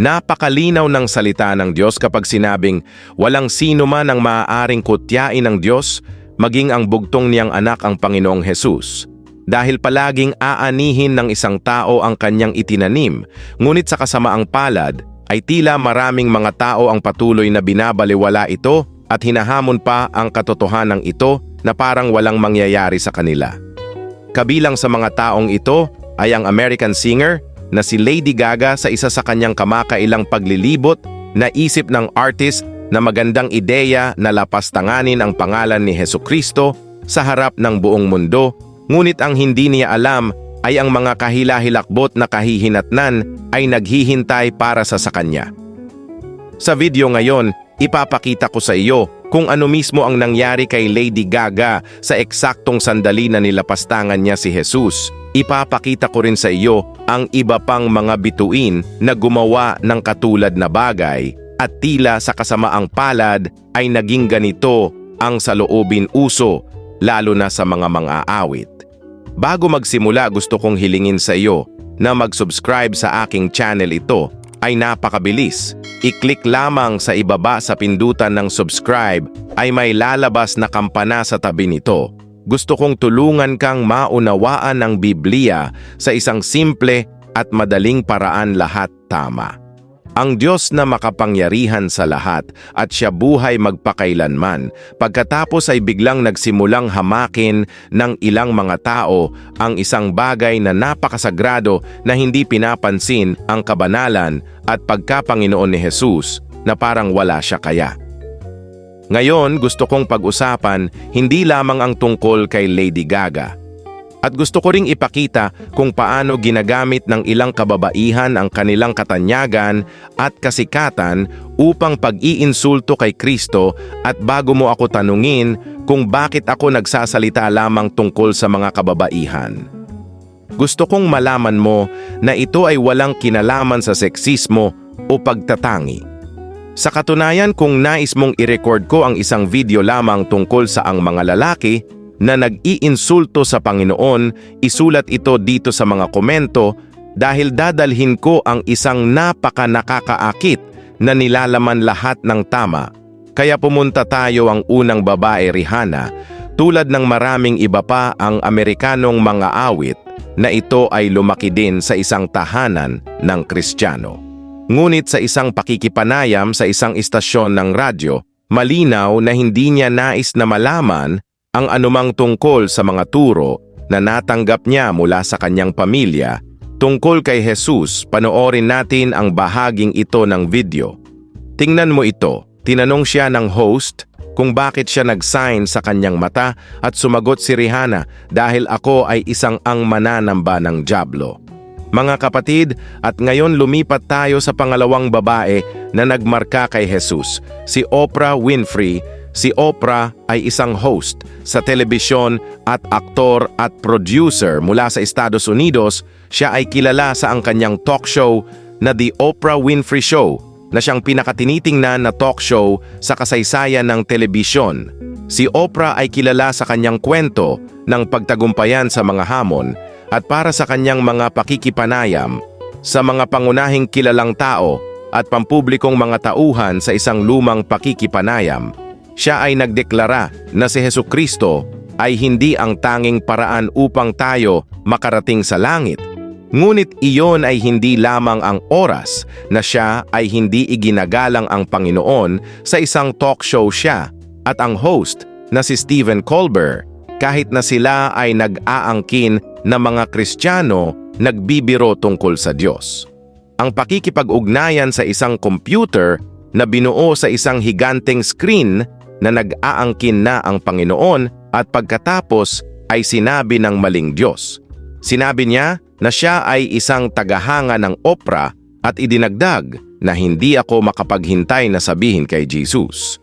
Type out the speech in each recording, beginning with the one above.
Napakalinaw ng salita ng Diyos kapag sinabing walang sino man ang maaaring kutyain ng Diyos, maging ang bugtong niyang anak ang Panginoong Hesus. Dahil palaging aanihin ng isang tao ang kanyang itinanim, ngunit sa kasamaang palad ay tila maraming mga tao ang patuloy na binabaliwala ito at hinahamon pa ang katotohanan ito na parang walang mangyayari sa kanila. Kabilang sa mga taong ito ay ang American singer na si Lady Gaga sa isa sa kanyang kamakailang paglilibot na isip ng artist na magandang ideya na lapastanganin ang pangalan ni Heso Kristo sa harap ng buong mundo, ngunit ang hindi niya alam ay ang mga kahilahilakbot na kahihinatnan ay naghihintay para sa sa kanya. Sa video ngayon, ipapakita ko sa iyo kung ano mismo ang nangyari kay Lady Gaga sa eksaktong sandali na nilapastangan niya si Jesus. Ipapakita ko rin sa iyo ang iba pang mga bituin na gumawa ng katulad na bagay at tila sa kasamaang palad ay naging ganito ang saloobin uso lalo na sa mga mga-awit. Bago magsimula gusto kong hilingin sa iyo na mag-subscribe sa aking channel ito ay napakabilis. I-click lamang sa ibaba sa pindutan ng subscribe ay may lalabas na kampana sa tabi nito. Gusto kong tulungan kang maunawaan ng Biblia sa isang simple at madaling paraan lahat tama. Ang Diyos na makapangyarihan sa lahat at siya buhay magpakailanman, pagkatapos ay biglang nagsimulang hamakin ng ilang mga tao ang isang bagay na napakasagrado na hindi pinapansin ang kabanalan at pagkapanginoon ni Jesus na parang wala siya kaya. Ngayon, gusto kong pag-usapan hindi lamang ang tungkol kay Lady Gaga. At gusto ko ring ipakita kung paano ginagamit ng ilang kababaihan ang kanilang katanyagan at kasikatan upang pag-iinsulto kay Kristo at bago mo ako tanungin kung bakit ako nagsasalita lamang tungkol sa mga kababaihan. Gusto kong malaman mo na ito ay walang kinalaman sa seksismo o pagtatangi. Sa katunayan kung nais mong i-record ko ang isang video lamang tungkol sa ang mga lalaki na nag-iinsulto sa Panginoon, isulat ito dito sa mga komento dahil dadalhin ko ang isang napaka nakakaakit na nilalaman lahat ng tama. Kaya pumunta tayo ang unang babae Rihanna, tulad ng maraming iba pa ang Amerikanong mga awit na ito ay lumaki din sa isang tahanan ng Kristiyano. Ngunit sa isang pakikipanayam sa isang istasyon ng radyo, malinaw na hindi niya nais na malaman ang anumang tungkol sa mga turo na natanggap niya mula sa kanyang pamilya tungkol kay Jesus, panoorin natin ang bahaging ito ng video. Tingnan mo ito, tinanong siya ng host kung bakit siya nag-sign sa kanyang mata at sumagot si Rihanna dahil ako ay isang ang mananamba ng Diablo. Mga kapatid, at ngayon lumipat tayo sa pangalawang babae na nagmarka kay Jesus, si Oprah Winfrey Si Oprah ay isang host sa telebisyon at aktor at producer mula sa Estados Unidos. Siya ay kilala sa ang kanyang talk show na The Oprah Winfrey Show na siyang pinakatinitingnan na talk show sa kasaysayan ng telebisyon. Si Oprah ay kilala sa kanyang kwento ng pagtagumpayan sa mga hamon at para sa kanyang mga pakikipanayam sa mga pangunahing kilalang tao at pampublikong mga tauhan sa isang lumang pakikipanayam siya ay nagdeklara na si Heso Kristo ay hindi ang tanging paraan upang tayo makarating sa langit. Ngunit iyon ay hindi lamang ang oras na siya ay hindi iginagalang ang Panginoon sa isang talk show siya at ang host na si Stephen Colbert kahit na sila ay nag-aangkin na mga Kristiyano nagbibiro tungkol sa Diyos. Ang pakikipag-ugnayan sa isang computer na binuo sa isang higanteng screen na nag-aangkin na ang Panginoon at pagkatapos ay sinabi ng maling Diyos. Sinabi niya na siya ay isang tagahanga ng opera at idinagdag na hindi ako makapaghintay na sabihin kay Jesus.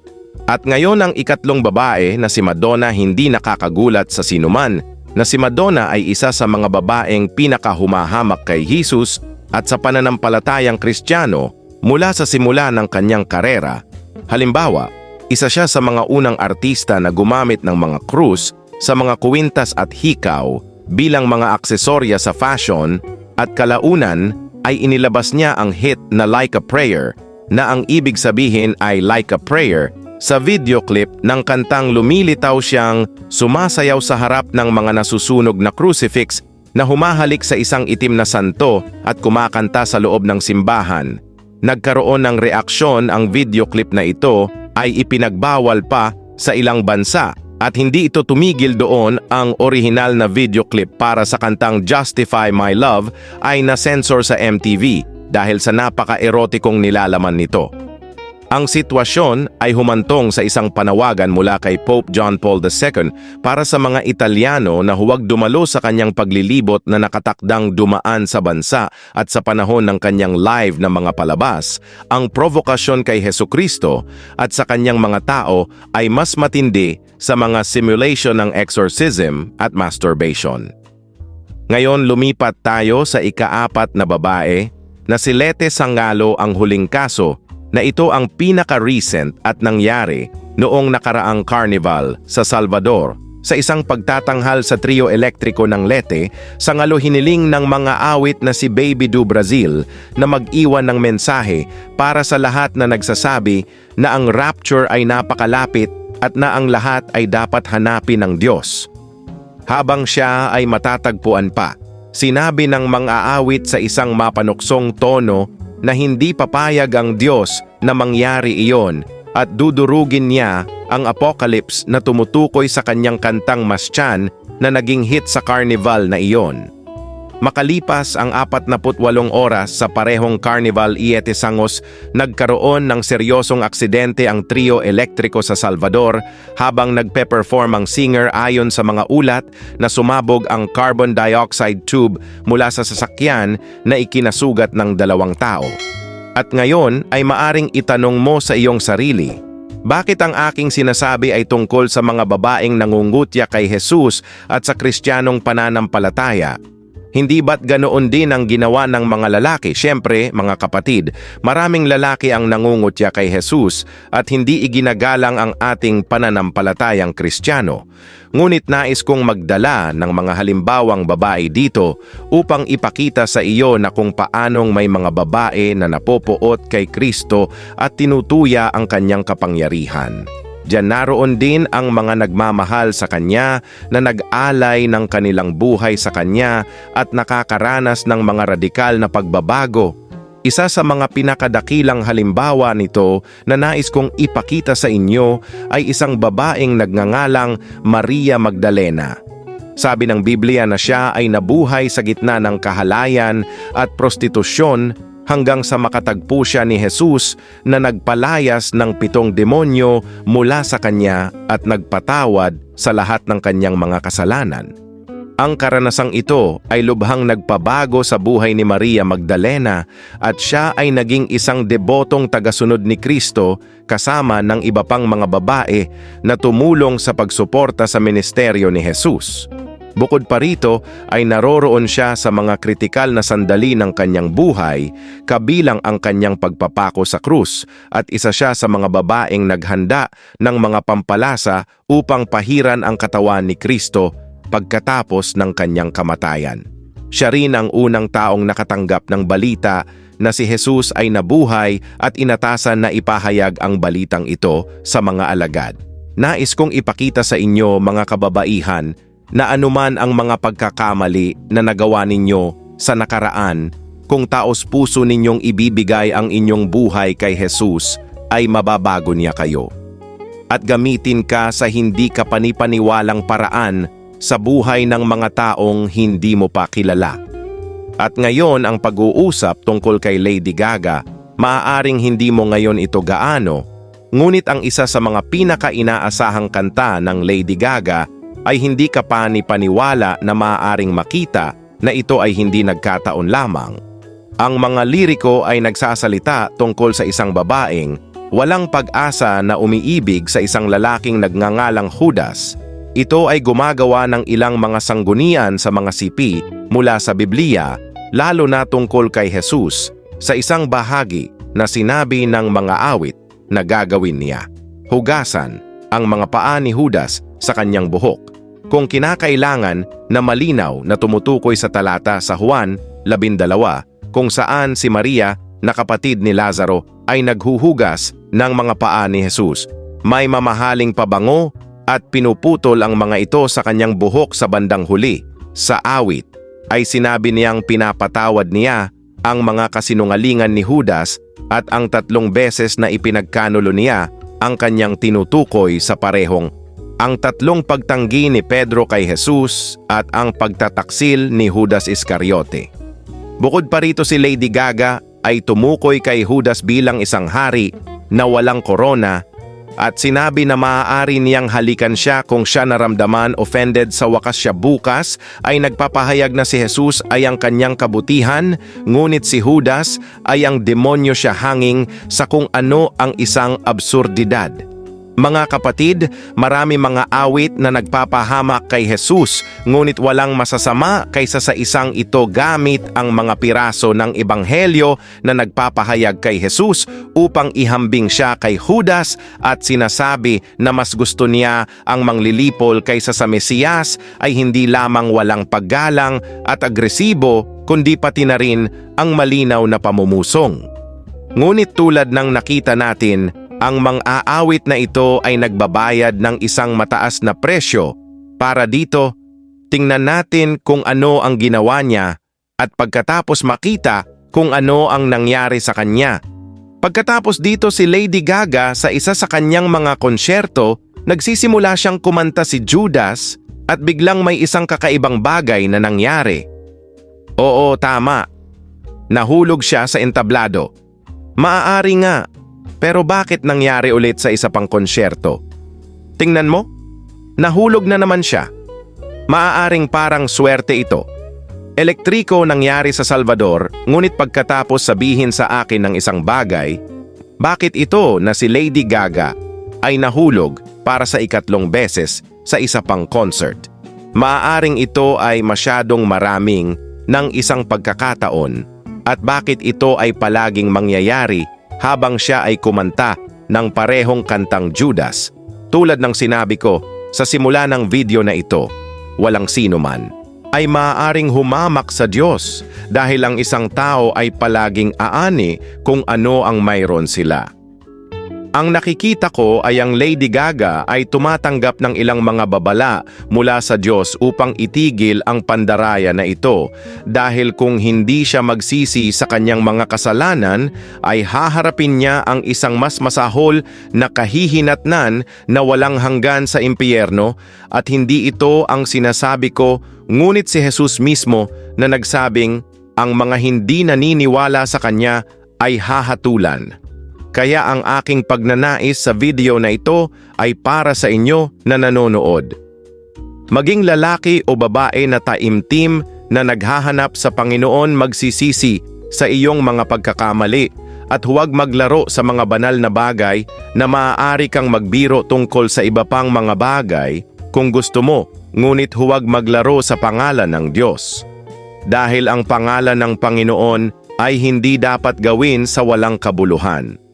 At ngayon ang ikatlong babae na si Madonna hindi nakakagulat sa sinuman na si Madonna ay isa sa mga babaeng pinakahumahamak kay Jesus at sa pananampalatayang Kristiyano mula sa simula ng kanyang karera. Halimbawa, isa siya sa mga unang artista na gumamit ng mga krus sa mga kuwintas at hikaw bilang mga aksesorya sa fashion at kalaunan ay inilabas niya ang hit na Like a Prayer na ang ibig sabihin ay Like a Prayer sa video clip ng kantang lumilitaw siyang sumasayaw sa harap ng mga nasusunog na crucifix na humahalik sa isang itim na santo at kumakanta sa loob ng simbahan. Nagkaroon ng reaksyon ang video clip na ito ay ipinagbawal pa sa ilang bansa at hindi ito tumigil doon ang orihinal na video clip para sa kantang Justify My Love ay na-censor sa MTV dahil sa napaka-erotikong nilalaman nito. Ang sitwasyon ay humantong sa isang panawagan mula kay Pope John Paul II para sa mga Italiano na huwag dumalo sa kanyang paglilibot na nakatakdang dumaan sa bansa at sa panahon ng kanyang live na mga palabas, ang provokasyon kay Heso Kristo at sa kanyang mga tao ay mas matindi sa mga simulation ng exorcism at masturbation. Ngayon lumipat tayo sa ikaapat na babae na si Lete Sangalo ang huling kaso na ito ang pinaka-recent at nangyari noong nakaraang carnival sa Salvador sa isang pagtatanghal sa trio elektriko ng Lete sa ngalo hiniling ng mga awit na si Baby Do Brazil na mag-iwan ng mensahe para sa lahat na nagsasabi na ang rapture ay napakalapit at na ang lahat ay dapat hanapin ng Diyos. Habang siya ay matatagpuan pa, sinabi ng mga awit sa isang mapanuksong tono na hindi papayag ang Diyos na mangyari iyon at dudurugin niya ang apocalypse na tumutukoy sa kanyang kantang Maschan na naging hit sa carnival na iyon. Makalipas ang 48 oras sa parehong Carnival Iete Sangos, nagkaroon ng seryosong aksidente ang trio elektriko sa Salvador habang nagpe-perform ang singer ayon sa mga ulat na sumabog ang carbon dioxide tube mula sa sasakyan na ikinasugat ng dalawang tao. At ngayon ay maaring itanong mo sa iyong sarili, bakit ang aking sinasabi ay tungkol sa mga babaeng nangungutya kay Jesus at sa kristyanong pananampalataya? Hindi ba't ganoon din ang ginawa ng mga lalaki? Siyempre, mga kapatid, maraming lalaki ang nangungutya kay Jesus at hindi iginagalang ang ating pananampalatayang kristyano. Ngunit nais kong magdala ng mga halimbawang babae dito upang ipakita sa iyo na kung paanong may mga babae na napopoot kay Kristo at tinutuya ang kanyang kapangyarihan. Diyan naroon din ang mga nagmamahal sa Kanya na nag-alay ng kanilang buhay sa Kanya at nakakaranas ng mga radikal na pagbabago. Isa sa mga pinakadakilang halimbawa nito na nais kong ipakita sa inyo ay isang babaeng nagngangalang Maria Magdalena. Sabi ng Biblia na siya ay nabuhay sa gitna ng kahalayan at prostitusyon hanggang sa makatagpo siya ni Jesus na nagpalayas ng pitong demonyo mula sa kanya at nagpatawad sa lahat ng kanyang mga kasalanan. Ang karanasang ito ay lubhang nagpabago sa buhay ni Maria Magdalena at siya ay naging isang debotong tagasunod ni Kristo kasama ng iba pang mga babae na tumulong sa pagsuporta sa ministeryo ni Jesus. Bukod pa rito ay naroroon siya sa mga kritikal na sandali ng kanyang buhay, kabilang ang kanyang pagpapako sa krus at isa siya sa mga babaeng naghanda ng mga pampalasa upang pahiran ang katawan ni Kristo pagkatapos ng kanyang kamatayan. Siya rin ang unang taong nakatanggap ng balita na si Jesus ay nabuhay at inatasan na ipahayag ang balitang ito sa mga alagad. Nais kong ipakita sa inyo mga kababaihan na anuman ang mga pagkakamali na nagawa ninyo sa nakaraan, kung taos puso ninyong ibibigay ang inyong buhay kay Jesus, ay mababago niya kayo. At gamitin ka sa hindi ka panipaniwalang paraan sa buhay ng mga taong hindi mo pa kilala. At ngayon ang pag-uusap tungkol kay Lady Gaga, maaaring hindi mo ngayon ito gaano, ngunit ang isa sa mga pinaka-inaasahang kanta ng Lady Gaga ay hindi ka pa ni paniwala na maaaring makita na ito ay hindi nagkataon lamang. Ang mga liriko ay nagsasalita tungkol sa isang babaeng walang pag-asa na umiibig sa isang lalaking nagngangalang Judas. Ito ay gumagawa ng ilang mga sanggunian sa mga sipi mula sa Biblia, lalo na tungkol kay Jesus, sa isang bahagi na sinabi ng mga awit na gagawin niya. Hugasan ang mga paa ni Judas sa kanyang buhok kung kinakailangan na malinaw na tumutukoy sa talata sa Juan 12 kung saan si Maria na kapatid ni Lazaro ay naghuhugas ng mga paa ni Jesus. May mamahaling pabango at pinuputol ang mga ito sa kanyang buhok sa bandang huli. Sa awit ay sinabi niyang pinapatawad niya ang mga kasinungalingan ni Judas at ang tatlong beses na ipinagkanulo niya ang kanyang tinutukoy sa parehong ang tatlong pagtanggi ni Pedro kay Jesus at ang pagtataksil ni Judas Iscariote. Bukod pa rito si Lady Gaga ay tumukoy kay Judas bilang isang hari na walang korona at sinabi na maaari niyang halikan siya kung siya naramdaman offended sa wakas siya bukas ay nagpapahayag na si Jesus ay ang kanyang kabutihan ngunit si Judas ay ang demonyo siya hanging sa kung ano ang isang absurdidad. Mga kapatid, marami mga awit na nagpapahamak kay Jesus, ngunit walang masasama kaysa sa isang ito gamit ang mga piraso ng ebanghelyo na nagpapahayag kay Jesus upang ihambing siya kay Judas at sinasabi na mas gusto niya ang manglilipol kaysa sa Mesiyas ay hindi lamang walang paggalang at agresibo kundi pati na rin ang malinaw na pamumusong. Ngunit tulad ng nakita natin, ang mang-aawit na ito ay nagbabayad ng isang mataas na presyo. Para dito, tingnan natin kung ano ang ginawa niya at pagkatapos makita kung ano ang nangyari sa kanya. Pagkatapos dito si Lady Gaga sa isa sa kanyang mga konsyerto, nagsisimula siyang kumanta si Judas at biglang may isang kakaibang bagay na nangyari. Oo, tama. Nahulog siya sa entablado. Maaari nga, pero bakit nangyari ulit sa isa pang konsyerto? Tingnan mo, nahulog na naman siya. Maaaring parang swerte ito. Elektriko nangyari sa Salvador, ngunit pagkatapos sabihin sa akin ng isang bagay, bakit ito na si Lady Gaga ay nahulog para sa ikatlong beses sa isa pang concert? Maaaring ito ay masyadong maraming ng isang pagkakataon at bakit ito ay palaging mangyayari habang siya ay kumanta ng parehong kantang Judas. Tulad ng sinabi ko, sa simula ng video na ito, walang sino man ay maaaring humamak sa Diyos dahil ang isang tao ay palaging aani kung ano ang mayroon sila. Ang nakikita ko ay ang Lady Gaga ay tumatanggap ng ilang mga babala mula sa Diyos upang itigil ang pandaraya na ito dahil kung hindi siya magsisi sa kanyang mga kasalanan ay haharapin niya ang isang mas masahol na kahihinatnan na walang hanggan sa impyerno at hindi ito ang sinasabi ko ngunit si Jesus mismo na nagsabing ang mga hindi naniniwala sa kanya ay hahatulan. Kaya ang aking pagnanais sa video na ito ay para sa inyo na nanonood. Maging lalaki o babae na taimtim na naghahanap sa Panginoon magsisisi sa iyong mga pagkakamali at huwag maglaro sa mga banal na bagay na maaari kang magbiro tungkol sa iba pang mga bagay kung gusto mo, ngunit huwag maglaro sa pangalan ng Diyos. Dahil ang pangalan ng Panginoon ay hindi dapat gawin sa walang kabuluhan.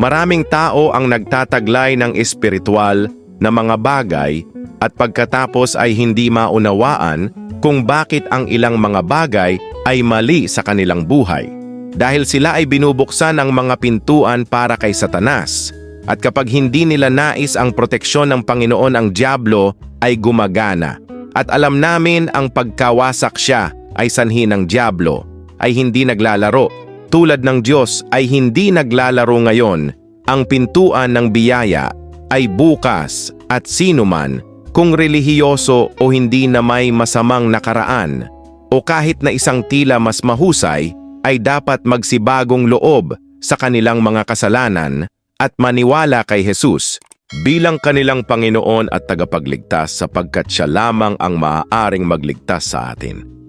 Maraming tao ang nagtataglay ng espiritual na mga bagay at pagkatapos ay hindi maunawaan kung bakit ang ilang mga bagay ay mali sa kanilang buhay. Dahil sila ay binubuksan ang mga pintuan para kay Satanas. At kapag hindi nila nais ang proteksyon ng Panginoon ang Diablo ay gumagana. At alam namin ang pagkawasak siya ay sanhi ng Diablo ay hindi naglalaro tulad ng Diyos ay hindi naglalaro ngayon, ang pintuan ng biyaya ay bukas at sino man, kung relihiyoso o hindi na may masamang nakaraan, o kahit na isang tila mas mahusay, ay dapat magsibagong loob sa kanilang mga kasalanan at maniwala kay Jesus bilang kanilang Panginoon at tagapagligtas sapagkat siya lamang ang maaaring magligtas sa atin.